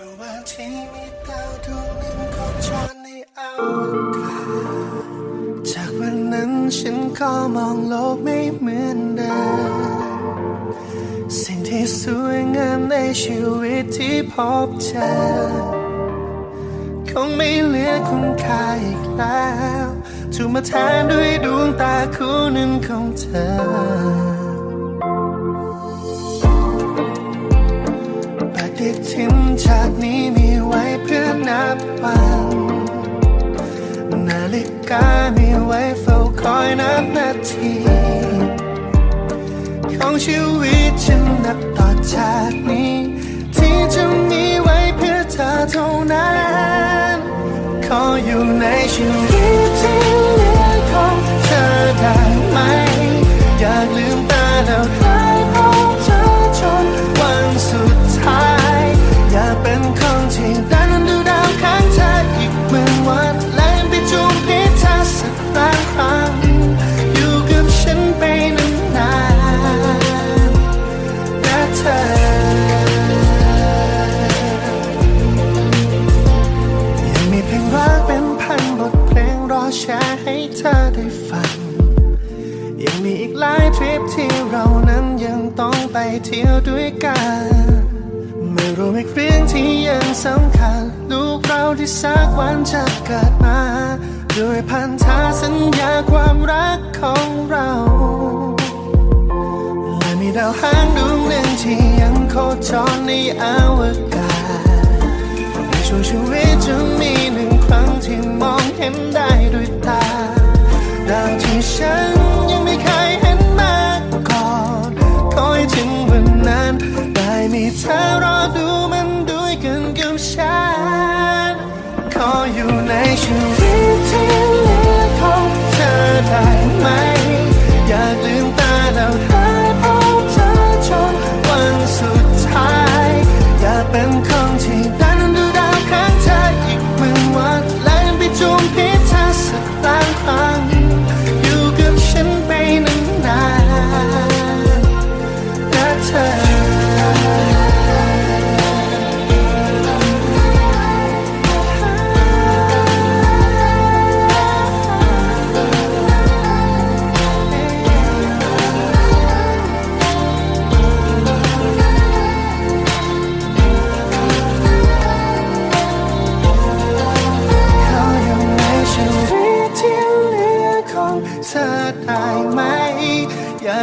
ระหว่างที่มีดาวดวงหนึ่งโคจรในอวกาศจากวันนั้นฉันก็มองโลกไม่เหมือนเดิมสิ่งที่สวยงามในชีวิตที่พบเจอคงไม่เหลือคุณค่าอีกแล้วถูกมาแทนด้วยดวงตาคู่หนึ่งของเธอ ทินชาตินี้มีไว้เพื่อนับวัน นาฬิกามีไว้เฝ้าคอยนับนาที ของชีวิตฉันนับต่อจากนี้ ที่จะมีไว้เพื่อเธอเท่านั้น ขออยู่ในชีวิตที่ เรานั้นยังต้องไปเที่ยวด้วยกันไม่รู้อีกเรื่องที่ยังสำคัญ ลูกเราที่สักวันจะเกิดมา ด้วยพันธสัญญาความรักของเราและมีดาวหางดวงหนึ่งที่ยังโคจรในอวกาศ อยู่ในชีวิตที่เหลือของเธอได้ไหม อยากลืมตาแล้วหาพบเธอจนวันสุดท้าย อยากเป็น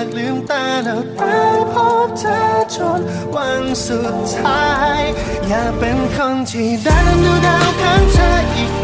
ากลืมตาแล้วตาพบเธอจนวันสุดท้าย อย่าเป็นคนที่ได้นั้นดูดาวข้างเธออีก